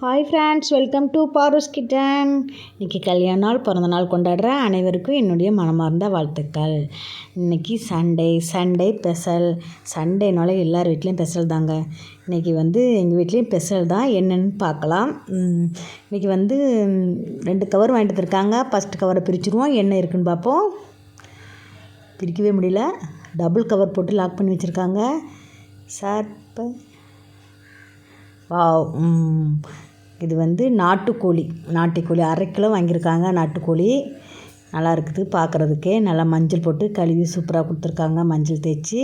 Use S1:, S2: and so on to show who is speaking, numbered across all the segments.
S1: Hi friends welcome to Paru's kitchen இன்றைக்கி கல்யாண நாள் பிறந்த நாள் கொண்டாடுற அனைவருக்கும் என்னுடைய மனமார்ந்த வாழ்த்துக்கள். இன்றைக்கி சண்டே சண்டே ஸ்பெஷல் சண்டேனால எல்லார் வீட்லேயும் ஸ்பெஷல் தாங்க. இன்றைக்கி வந்து எங்கள் வீட்லேயும் ஸ்பெஷல் தான். என்னென்னு பார்க்கலாம். இன்றைக்கி வந்து ரெண்டு கவர் வாங்கிட்டு இருக்காங்க ஃபஸ்ட் கவரை பிரிச்சுருவோம். என்ன இருக்குன்னு பார்ப்போம். பிரிக்கவே முடியல. டபுள் கவர் போட்டு லாக் பண்ணி வச்சுருக்காங்க. சார் இப்போ வாவ் இது வந்து நாட்டுக்கோழி நாட்டுக்கோழி அரை கிலோ வாங்கியிருக்காங்க நாட்டுக்கோழி. நல்லா இருக்குது பார்க்குறதுக்கே. நல்லா மஞ்சள் போட்டு கழுவி சூப்பராக கொடுத்துருக்காங்க மஞ்சள் தேய்ச்சி.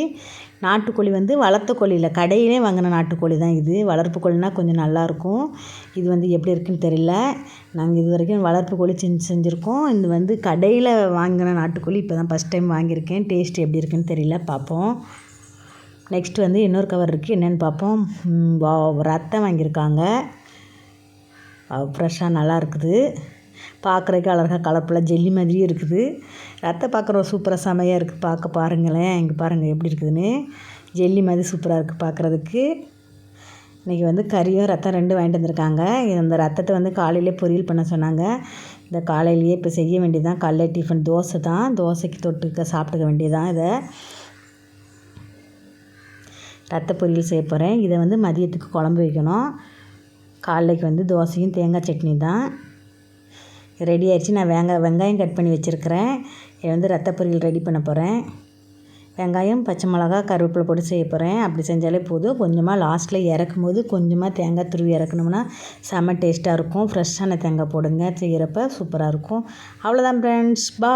S1: நாட்டுக்கோழி வந்து வளர்த்த கோழி இல்லை கடையிலே வாங்கின நாட்டுக்கோழி தான் இது. வளர்ப்பு கோழினா கொஞ்சம் நல்லாயிருக்கும். இது வந்து எப்படி இருக்குன்னு தெரியல. நாங்கள் இது வரைக்கும் வளர்ப்பு கோழி செஞ்சு செஞ்சுருக்கோம். இது வந்து கடையில் வாங்கின நாட்டுக்கோழி இப்போ தான் ஃபஸ்ட் டைம் வாங்கியிருக்கேன். டேஸ்ட் எப்படி இருக்குன்னு தெரியல பார்ப்போம். நெக்ஸ்ட் வந்து இன்னொரு கவர் இருக்குது என்னென்னு பார்ப்போம். ரத்தம் வாங்கியிருக்காங்க. ஃப்ரெஷ்ஷாக நல்லா இருக்குது. பார்க்குறதுக்கு அழகாக கலர்ஃபுல்லாக ஜெல்லி மாதிரியும் இருக்குது. ரத்தம் பார்க்குற சூப்பராக செமையாக இருக்குது பார்க்க பாருங்களேன். இங்கே பாருங்கள் எப்படி இருக்குதுன்னு. ஜெல்லி மாதிரி சூப்பராக இருக்குது பார்க்குறதுக்கு. இன்றைக்கி வந்து கறியும் ரத்தம் ரெண்டும் வாங்கிட்டு வந்திருக்காங்க. இந்த ரத்தத்தை வந்து காலையிலே பொரியல் பண்ண சொன்னாங்க. இந்த காலையிலேயே இப்போ செய்ய வேண்டியது தான் காலைல டிஃபன் தோசை தான். தோசைக்கு தொட்டுக்க சாப்பிட்டுக்க வேண்டியதுதான் இதை. ரத்த பொரியல் செய்ய போகிறேன் இதை வந்து மதியத்துக்கு குழம்பு வைக்கணும். காலைக்கு வந்து தோசையும் தேங்காய் சட்னி தான். ரெடி ஆயிடுச்சு. நான் வெங்காய வெங்காயம் கட் பண்ணி வச்சுருக்கிறேன். இதை வந்து ரத்த பொரியல் ரெடி பண்ண போகிறேன் வெங்காயம் பச்சை மிளகா கருவேப்பிலை போட்டு செய்ய போகிறேன் அப்படி செஞ்சாலே போதும். கொஞ்சமாக லாஸ்ட்டில் இறக்கும் போது கொஞ்சமாக தேங்காய் துருவி இறக்கணும்னா செம்ம டேஸ்ட்டாக இருக்கும். ஃப்ரெஷ்ஷான தேங்காய் போடுங்க. செய்கிறப்ப சூப்பராக இருக்கும். அவ்வளோதான் ஃப்ரெண்ட்ஸ் பா